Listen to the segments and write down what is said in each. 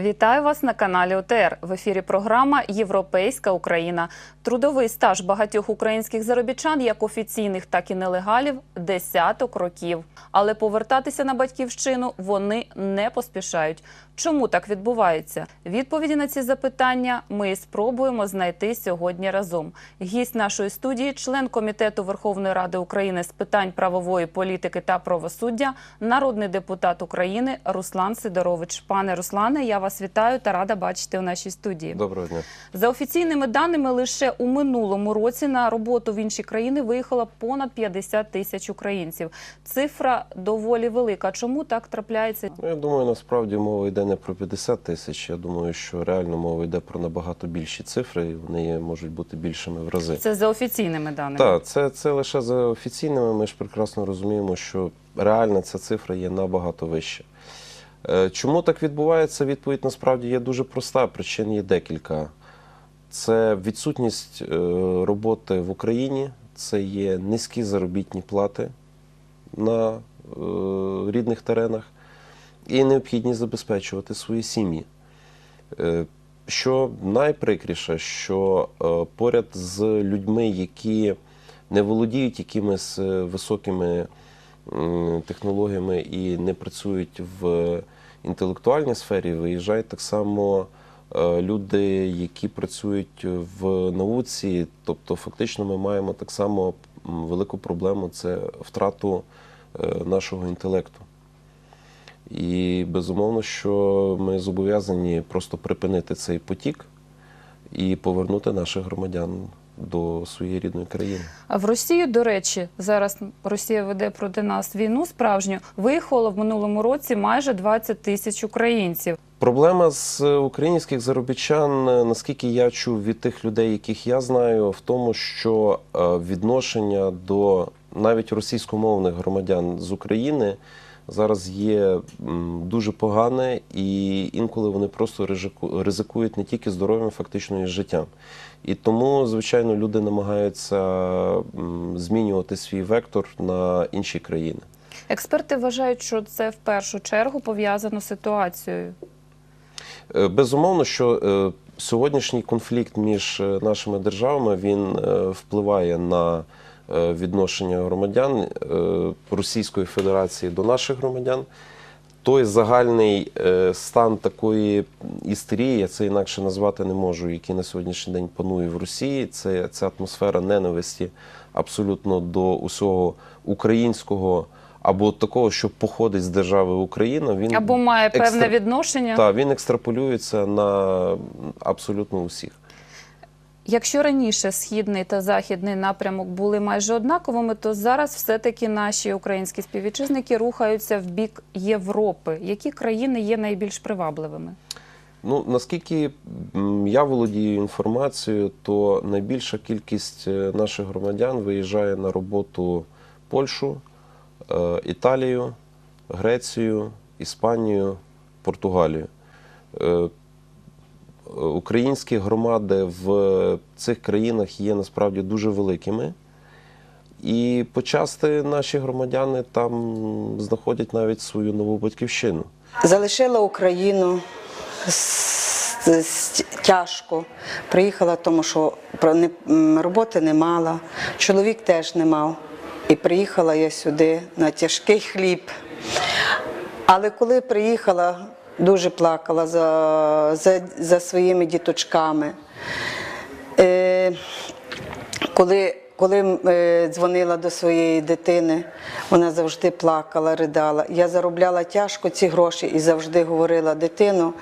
Вітаю вас на каналі ОТР. В ефірі програма Європейська Україна. Трудовий стаж багатьох українських заробітчан, як офіційних, так і нелегалів, десяток років. Але повертатися на батьківщину вони не поспішають. Чому так відбувається? Відповіді на ці запитання ми спробуємо знайти сьогодні разом. Гість нашої студії, член комітету Верховної Ради України з питань правової політики та правосуддя, народний депутат України Руслан Сидорович. Пане Руслане, я вас вітаю та рада бачити у нашій студії. Доброго дня. За офіційними даними, лише у минулому році на роботу в інші країни виїхало понад 50 тисяч українців. Цифра доволі велика. Чому так трапляється? Ну, я думаю, насправді мова йде не про 50 тисяч. Я думаю, що реально мова йде про набагато більші цифри, і вони є- можуть бути більшими в рази. Це за офіційними даними. Так, це, це лише за офіційними. Ми ж прекрасно розуміємо, що реальна ця цифра є набагато вища. Е, Чому так відбувається? Відповідь насправді є дуже проста. Причин є декілька. Це відсутність е, роботи в Україні, це є низькі заробітні плати на е, рідних теренах і необхідність забезпечувати свої сім'ї. Е, Що найприкріше, що е, поряд з людьми, які не володіють якимись е, високими технологіями і не працюють в інтелектуальній сфері, виїжджають так само люди, які працюють в науці. Тобто, фактично, ми маємо так само велику проблему це втрату нашого інтелекту. І безумовно, що ми зобов'язані просто припинити цей потік і повернути наших громадян до своєї рідної країни. А в Росію, до речі, зараз Росія веде проти нас війну справжню. Виїхало в минулому році майже 20 тисяч українців. Проблема з українських заробітчан, наскільки я чув від тих людей, яких я знаю, в тому, що е, відношення до навіть російськомовних громадян з України зараз є дуже погане, і інколи вони просто ризикують не тільки здоров'ям, фактично і життям. І тому, звичайно, люди намагаються змінювати свій вектор на інші країни. Експерти вважають, що це в першу чергу пов'язано з ситуацією. Е, Безумовно, що е, сьогоднішній конфлікт між е, нашими державами він впливає на відношення громадян е, Російської Федерації до наших громадян. Той загальний е, стан такої істерії, я це інакше назвати не можу, який на сьогоднішній день панує в Росії. Це ця атмосфера ненависті абсолютно до усього українського або такого, що походить з держави Україна. Він Або має певне відношення. так, він екстраполюється на абсолютно усіх. Якщо раніше східний та західний напрямок були майже однаковими, то зараз все-таки наші українські співвітчизники рухаються в бік Європи. Які країни є найбільш привабливими? Ну наскільки я володію інформацією, то найбільша кількість е, наших громадян виїжджає на роботу Польщу, е, Італію, Грецію, Іспанію, Португалію. Українські громади в цих країнах є насправді дуже великими. І почасти наші громадяни там знаходять навіть свою нову батьківщину. Залишила Україну тяжко. Приїхала, тому що роботи не мала, чоловік теж не мав. І приїхала я сюди на тяжкий хліб. Але коли приїхала, дуже плакала за, за, за своїми діточками. Е, коли, коли е, дзвонила до своєї дитини, вона завжди плакала, ридала. Я заробляла тяжко ці гроші і завжди говорила дитину,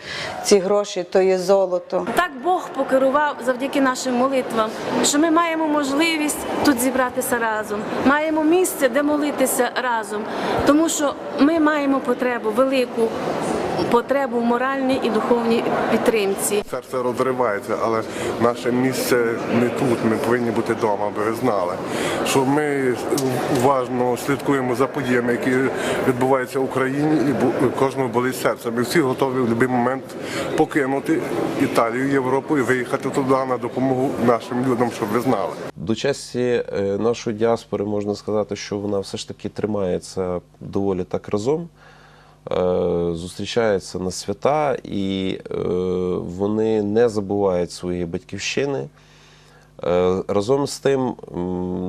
ці гроші то є золото. Так Бог покерував завдяки нашим молитвам, що ми маємо можливість тут зібратися разом, маємо місце, де молитися разом, тому що ми маємо потребу, велику потребу в моральній і духовній підтримці. Серце розривається, але наше місце не тут. Ми повинні бути вдома, аби ви знали. Що ми уважно слідкуємо за подіями, які відбуваються в Україні, і бу- кожного болить серце. Ми всі готові в будь-який момент покинути Італію, Європу і виїхати туди на допомогу нашим людям, щоб ви знали. До часі е, нашої діаспори можна сказати, що вона все ж таки тримається доволі так разом. Зустрічаються на свята, і е, вони не забувають своєї батьківщини. Е, Разом з тим,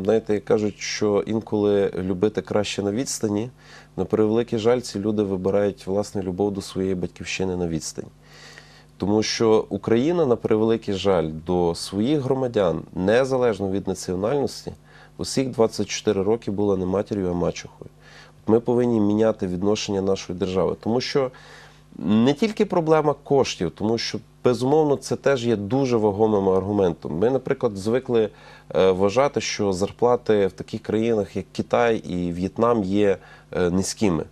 знаєте, кажуть, що інколи любити краще на відстані. На превеликий жаль, ці люди вибирають власне любов до своєї батьківщини на відстані. Тому що Україна, на превеликий жаль, до своїх громадян, незалежно від національності, усіх 24 роки була не матір'ю, а мачухою. Ми повинні міняти відношення нашої держави, тому що не тільки проблема коштів, тому що безумовно це теж є дуже вагомим аргументом. Ми, наприклад, звикли е, вважати, що зарплати в таких країнах, як Китай і В'єтнам, є е, низькими.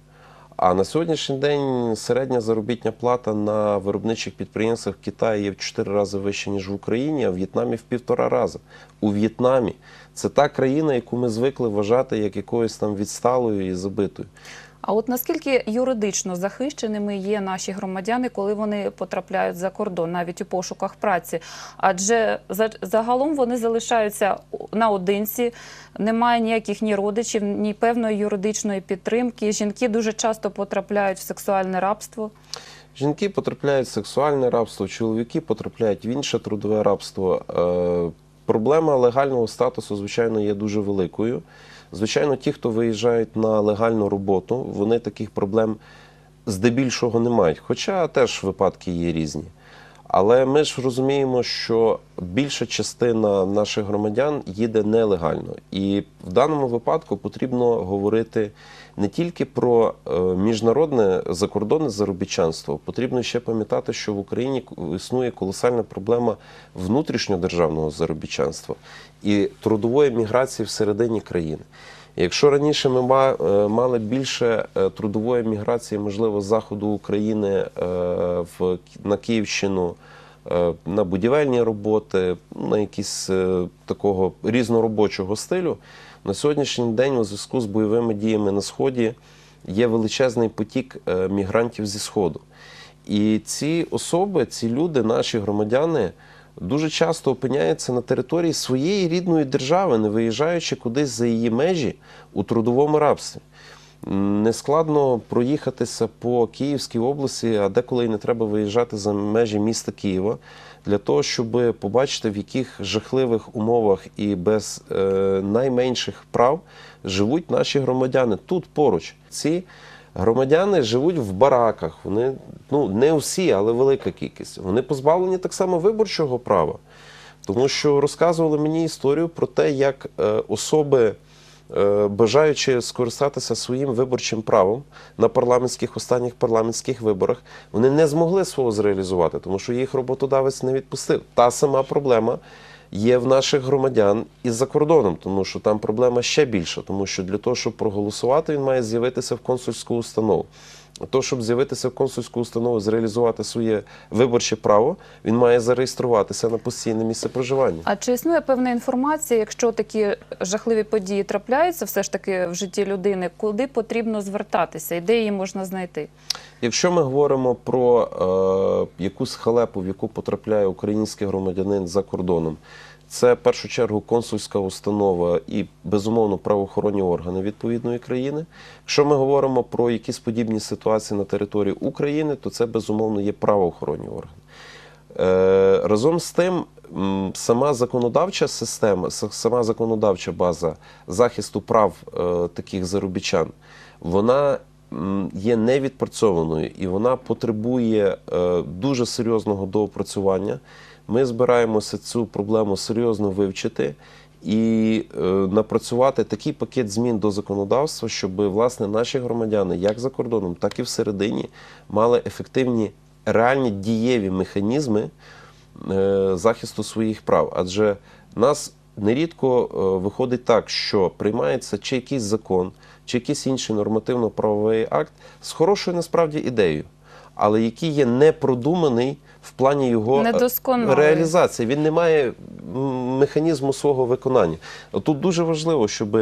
А на сьогоднішній день середня заробітня плата на виробничих підприємствах в Китаї є в 4 рази вища, ніж в Україні, а в В'єтнамі в півтора рази. У В'єтнамі це та країна, яку ми звикли вважати як якоюсь там відсталою і забитою. А от наскільки юридично захищеними є наші громадяни, коли вони потрапляють за кордон, навіть у пошуках праці? Адже за- загалом вони залишаються наодинці, немає ніяких ні родичів, ні певної юридичної підтримки. Жінки дуже часто потрапляють в сексуальне рабство. Жінки потрапляють в сексуальне рабство, чоловіки потрапляють в інше трудове рабство. Проблема легального статусу, звичайно, є дуже великою. Звичайно, ті, хто виїжджають на легальну роботу, вони таких проблем здебільшого не мають. Хоча теж випадки є різні. Але ми ж розуміємо, що більша частина наших громадян їде нелегально. І в даному випадку потрібно говорити не тільки про е, міжнародне закордонне заробітчанство, потрібно ще пам'ятати, що в Україні існує колосальна проблема внутрішньодержавного заробітчанства і трудової міграції всередині країни. Якщо раніше ми е, мали більше е, трудової міграції, можливо, з заходу України е, в на Київщину, на будівельні роботи, на якісь такого різноробочого стилю, на сьогоднішній день у зв'язку з бойовими діями на сході є величезний потік мігрантів зі сходу. І ці особи, ці люди, наші громадяни, дуже часто опиняються на території своєї рідної держави, не виїжджаючи кудись за її межі у трудовому рабстві. Нескладно проїхатися по Київській області, а деколи і не треба виїжджати за межі міста Києва для того, щоб побачити, в яких жахливих умовах і без е, найменших прав живуть наші громадяни тут поруч. Ці громадяни живуть в бараках. Вони ну не всі, але велика кількість. Вони позбавлені так само виборчого права, тому що розказували мені історію про те, як е, особи. е, Бажаючи скористатися своїм виборчим правом на парламентських останніх парламентських виборах, вони не змогли свого зреалізувати, тому що їх роботодавець не відпустив. Та сама проблема є в наших громадян і за кордоном, тому що там проблема ще більша, тому що для того, щоб проголосувати, він має з'явитися в консульську установу. То, щоб з'явитися в консульську установу, зреалізувати своє виборче право, він має зареєструватися на постійне місце проживання. А чи існує певна інформація, якщо такі жахливі події трапляються все ж таки в житті людини, куди потрібно звертатися і де її можна знайти? Якщо ми говоримо про е, якусь халепу, в яку потрапляє український громадянин за кордоном, це в першу чергу консульська установа і безумовно правоохоронні органи відповідної країни. Якщо ми говоримо про якісь подібні ситуації на території України, то це безумовно є правоохоронні органи. Е, Разом з тим, сама законодавча система, сама законодавча база захисту прав е, таких заробітчан, вона є невідпрацьованою і вона потребує е, дуже серйозного доопрацювання. Ми збираємося цю проблему серйозно вивчити і е, напрацювати такий пакет змін до законодавства, щоб власне наші громадяни, як за кордоном, так і всередині, мали ефективні реальні дієві механізми е, захисту своїх прав. Адже нас нерідко е, виходить так, що приймається чи якийсь закон, чи якийсь інший нормативно-правовий акт з хорошою насправді ідеєю, але який є непродуманий в плані його реалізації. Він не має механізму свого виконання. Тут дуже важливо, щоб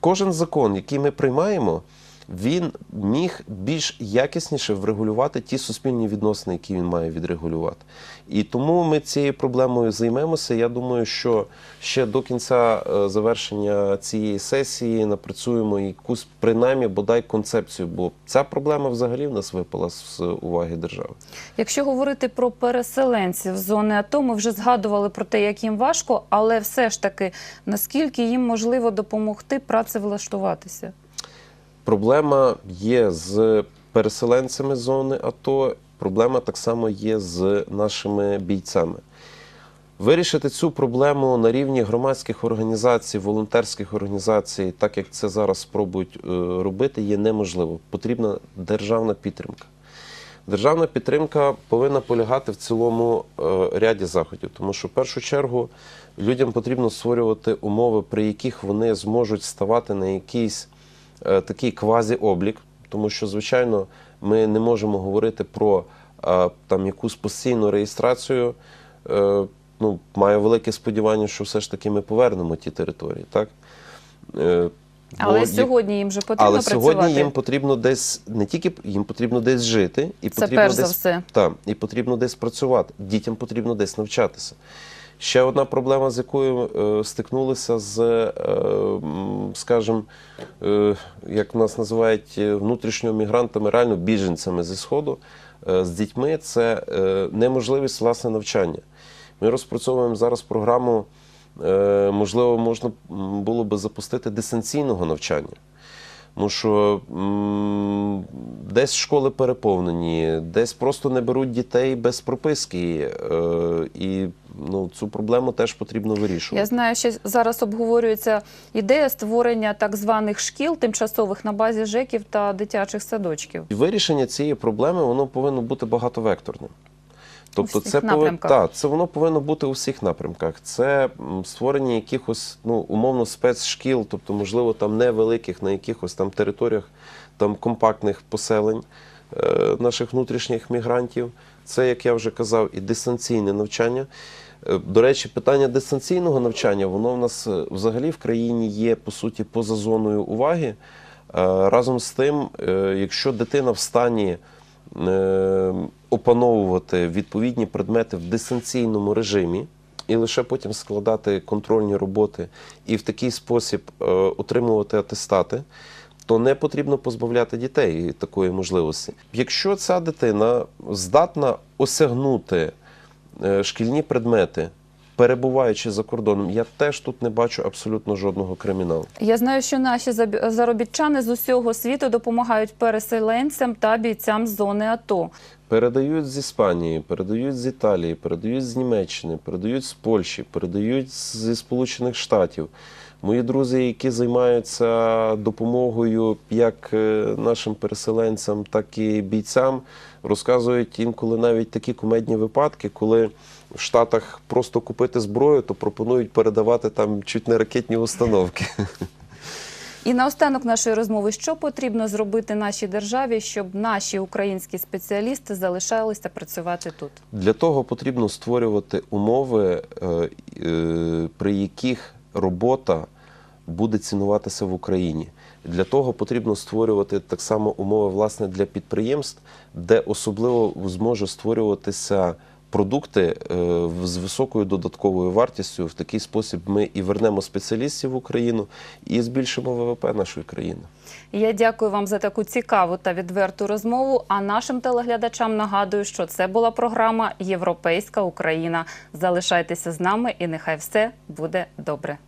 кожен закон, який ми приймаємо, він міг більш якісніше врегулювати ті суспільні відносини, які він має відрегулювати. І тому ми цією проблемою займемося. Я думаю, що ще до кінця е, завершення цієї сесії напрацюємо якусь принаймні бодай концепцію, бо ця проблема взагалі в нас випала з уваги держави. Якщо говорити про переселенців з зони АТО, ми вже згадували про те, як їм важко, але все ж таки, наскільки їм можливо допомогти працевлаштуватися? Проблема є з переселенцями зони АТО. Проблема так само є з нашими бійцями. Вирішити цю проблему на рівні громадських організацій, волонтерських організацій, так як це зараз спробують е, робити, є неможливо. Потрібна державна підтримка. Державна підтримка повинна полягати в цілому е, ряді заходів, тому що в першу чергу людям потрібно створювати умови, при яких вони зможуть ставати на якийсь такий квазі-облік, тому що, звичайно, ми не можемо говорити про е, там якусь постійну реєстрацію. Е, ну, маю велике сподівання, що все ж таки ми повернемо ті території, так? Е, Але бо сьогодні їм вже потрібно але працювати. сьогодні їм потрібно десь не тільки їм потрібно десь жити, і Це потрібно перш за все. та, і потрібно десь працювати. Дітям потрібно десь навчатися. Ще одна проблема, з якою е, стикнулися з, е, скажімо, е, як нас називають е, внутрішньо мігрантами, реально біженцями зі Сходу, е, з дітьми, це е, неможливість власне навчання. Ми розпрацьовуємо зараз програму, е, можливо, можна було би запустити дистанційного навчання. Тому що м, десь школи переповнені, десь просто не беруть дітей без прописки. Е, і ну, цю проблему теж потрібно вирішувати. Я знаю, що зараз обговорюється ідея створення так званих шкіл тимчасових на базі ЖЕКів та дитячих садочків. Вирішення цієї проблеми воно повинно бути багатовекторним. Тобто, всіх це напрямках. та, це воно повинно бути у всіх напрямках. Це створення якихось ну, умовно спецшкіл, тобто, можливо, там невеликих на якихось там територіях там компактних поселень е, наших внутрішніх мігрантів. Це, як я вже казав, і дистанційне навчання. Е, До речі, питання дистанційного навчання, воно в нас е, взагалі в країні є по суті поза зоною уваги. Е, Разом з тим, якщо дитина в стані опановувати відповідні предмети в дистанційному режимі і лише потім складати контрольні роботи і в такий спосіб е, отримувати атестати, то не потрібно позбавляти дітей такої можливості. Якщо ця дитина здатна осягнути е, шкільні предмети, перебуваючи за кордоном, я теж тут не бачу абсолютно жодного криміналу. Я знаю, що наші заробітчани з усього світу допомагають переселенцям та бійцям з зони АТО. Передають з Іспанії, передають з Італії, передають з Німеччини, передають з Польщі, передають зі Сполучених Штатів. Мої друзі, які займаються допомогою як е, нашим переселенцям, так і бійцям, розказують інколи навіть такі кумедні випадки, коли в Штатах просто купити зброю, то пропонують передавати там чуть не ракетні установки. І наостанок нашої розмови, що потрібно зробити нашій державі, щоб наші українські спеціалісти залишалися працювати тут? Для того потрібно створювати умови, е, е, при яких робота буде цінуватися в Україні. Для того потрібно створювати так само умови власне для підприємств, де особливо зможе створюватися продукти е, з високою додатковою вартістю. В такий спосіб ми і вернемо спеціалістів в Україну, і збільшимо ВВП нашої країни. Я дякую вам за таку цікаву та відверту розмову. А нашим телеглядачам нагадую, що це була програма Європейська Україна. Залишайтеся з нами, і нехай все буде добре.